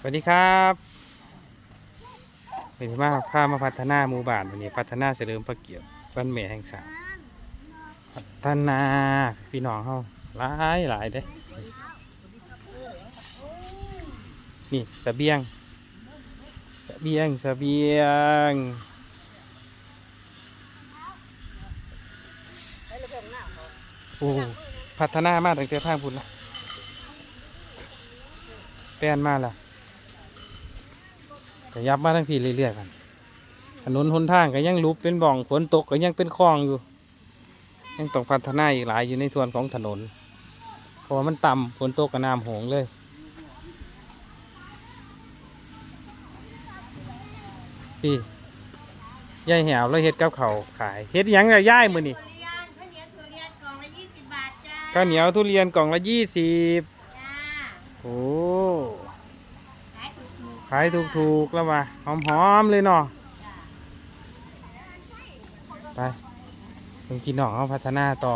สวัสดีครับเป็นมาพามาพัฒนาหมู่บ้านวันนี้พัฒนาเฉลิมพระเกียรติวันแม่แห่งชาติพัฒนาพี่น้องเขาหลายหลายเด้ นี่เสบียงเสบียงเสบียงโอ้พัฒนามากตั้งแต่ทางพุ่นละแปนมาแล้ว ก็ยับมาทั้งพี่เรื่อยๆกันถนนหนทางก็ยังลุบเป็นบ่องฝนตกก็ยังเป็นคลองอยู่ ยังต้องพัฒนาอีกหลายอยู่ในส่วนของถนนเพราะว่ามันต่ำฝนตกกับน้ำโหงเลยพี่ยายแหวแล้วเฮ็ดกับเขาวขายเฮ็ดหยังกับย่ายมือนี่ทุเรียนข้าวเหนียวทุเรียนกล่องละยี่สิบบาทจ้าข้าวเหนียวทุเรียนกล่องละยี่สิบจ้าโอ้ขายถูกถูก ขายถูกๆแล้วมาหอมๆเลยเนาะไปลุงกินหนองเขาพัฒนาต่อ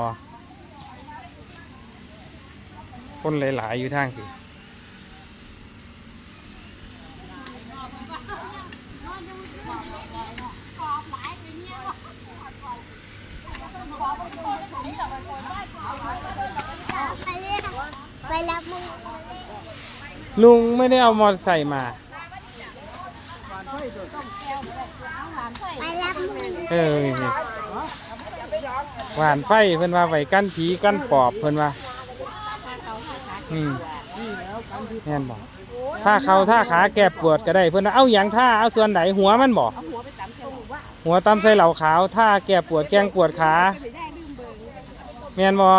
คนหลาย ๆ อยู่ทางสิไปรับมึงลุงไม่ได้เอามอเตอร์ไซค์มา ไปรับมึง เออนี่หวานไฟเพิ่นว่าไว้กั้นผีกั้นปอบเพิ่นว่าอืมแน่นบอกถ้าเขาถ้าขาแก้ปวดก็ได้เพิ่อนเอาอย่างท่าเอาส่วนไหนหัวมันบอกหัวตำใส่เหล่าขาวถ้าแก้ปวดแกงปวดขาแม่นบอ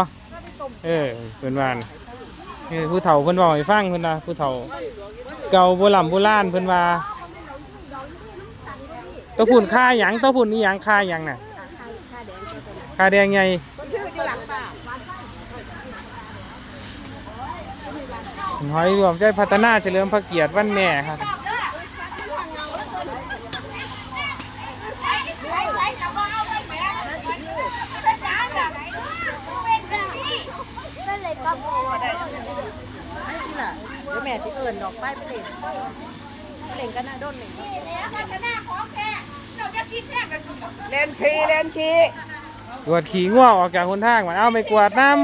เออเพิ่อนวานเออผู้เฒ่าเพิ่อนบอกให้ฟังเพิ่อนว่าผู้เฒ่า เก่าโบราณโบราณเพิ่อนว่า ตะพุ่นค่าหยังตะพุ่นนี่หยังค่าหยังน่ะค่าแดงไงหอยรวมใจพัฒนาเฉลิมพระเกียรติวันแม่ครับก็แม่ที่เอิญดอกไม้ไปเล่นเล่นกันนะโดนเล่นเล่นคีเล่นคีกวดขี่ง่วงออกจากคนทางมันเอาไม่กวาดน้ำ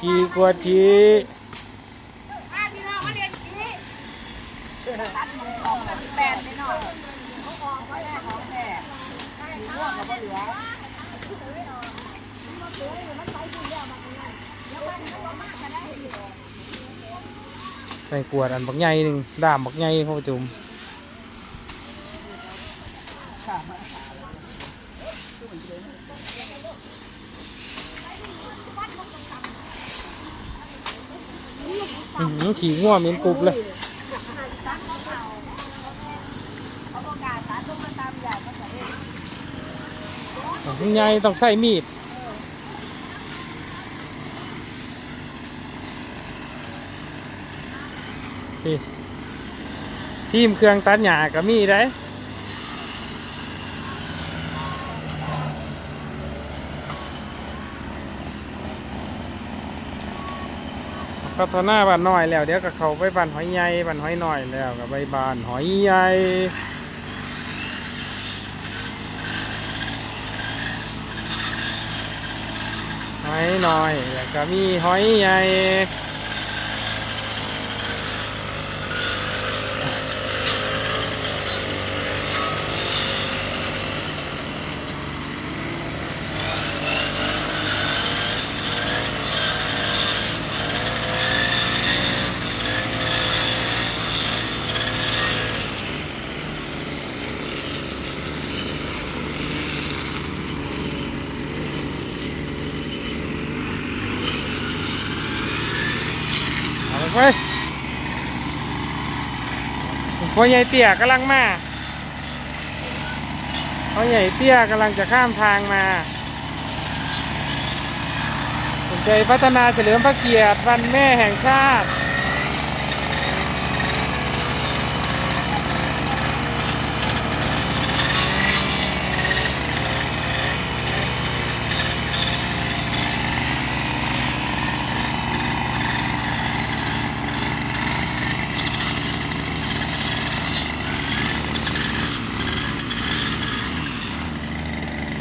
ขี่กวดขี่ แปดไม่น้อยของแม่ร่วงกับเหลือ ใส่กวดอันบักใหญ่หนึ่งด้ามบักใหญ่เข้าจุ่มขี่ง่วงเหม็นกรุบเลยบักใหญ่ต้องใส่มีด นี่ทีมเครื่องตัดหญ้าก็มีได้พัฒนาบ้านน้อยแล้ว เดี๋ยวก็เขาไปบ้านหอยใหญ่บ้านหอยน้อยแล้วก็ไปบ้านหอยใหญ่หอยน้อยแล้วก็มีหอยใหญ่ เว้ยพ่อใหญ่เตี้ยกำลังมาพ่อใหญ่เตี้ยกำลังจะข้ามทางมาสนใจพัฒนาเฉลิมพระเกียรติวันแม่แห่งชาติ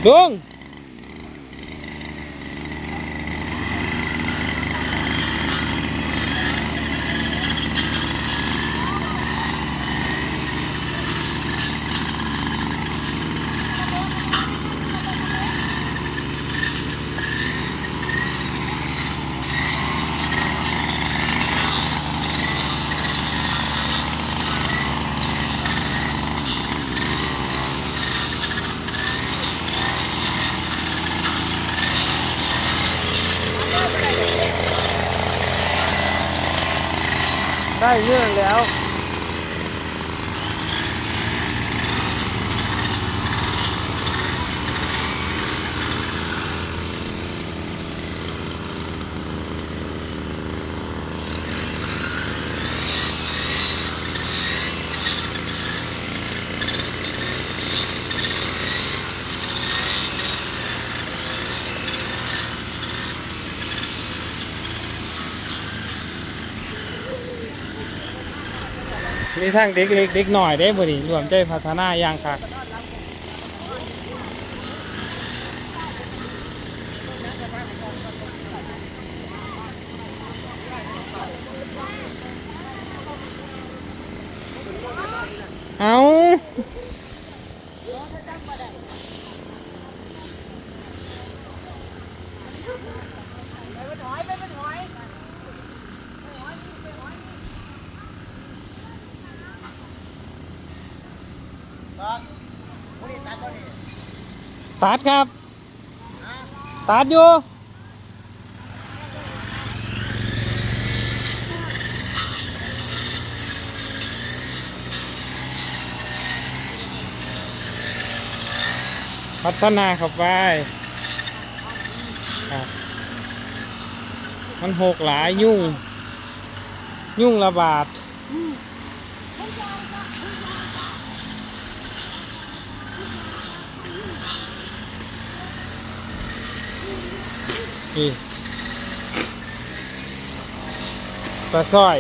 ลุ งได้ มีทั้งเด็กเล็กเด็กหน่อยได้บ่ดิรวมใจพัฒนาอย่างคักเอา ตัดครับ ตัดอยู่พัฒนาเข้าไปครับมันหกหลายยุ่ง ยุ่งระบาด นี่ปลาสร้อย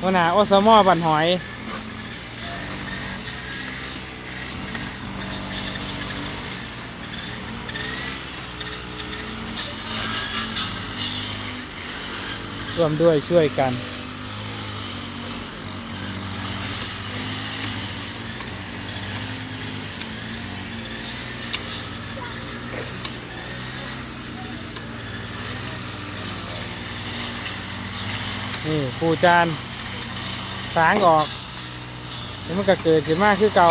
หัวหน้าอสมอบันหอย ร่วมด้วยช่วยกัน นี่ปูจานสางออกแล้วมันก็เกิดขึ้นมากคือเก่า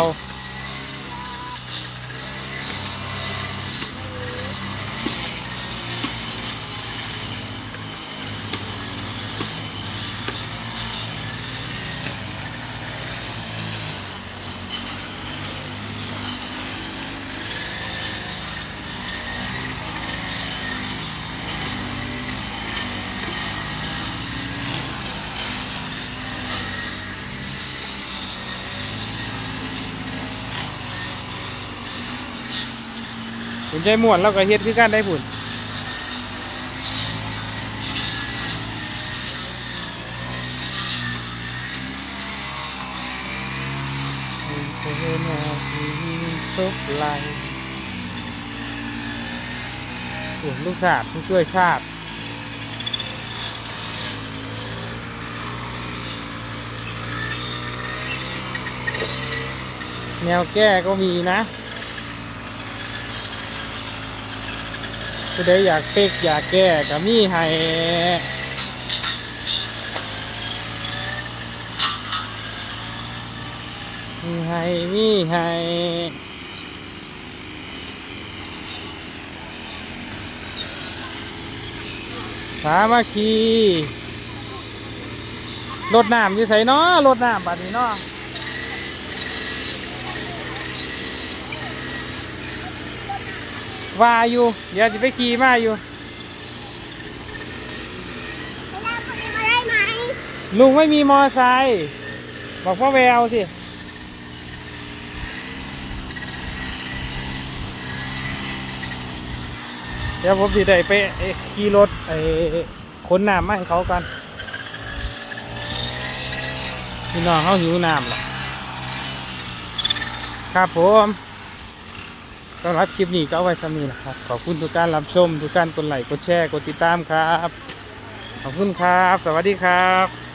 คุณใจม่วนแล้วก็เฮ็ดคือกันได้ผุนทุกไหลโอ้ลูกชาติผู้ช่วยชาติแนวแก้ก็มีนะ ผู้ใดอยากเป๊กอยากแก้ก็มีให้มีให้มีให้สามัคคีรถน้ำอยู่ใส่เนาะรถน้ำบัดนี้เนาะ ว่าอยู่ เดี๋ยวจะไปขี่มาอยู่ไปรับคนนี้มาได้ไหมลุงไม่มีมอไซค์บอกพ่อแววสิเดี๋ยวผมสิได้ไปเอ่อขี่รถไอ้ขนน้ำมาให้เขากันพี่น้องเขาหิวน้ำหรอครับผม สำหรับคลิปนี้ก็เอาไว้สำนีนะครับ ขอบคุณทุกการรับชม ทุกการกดไลค์กดแชร์กดติดตามครับ ขอบคุณครับ สวัสดีครับ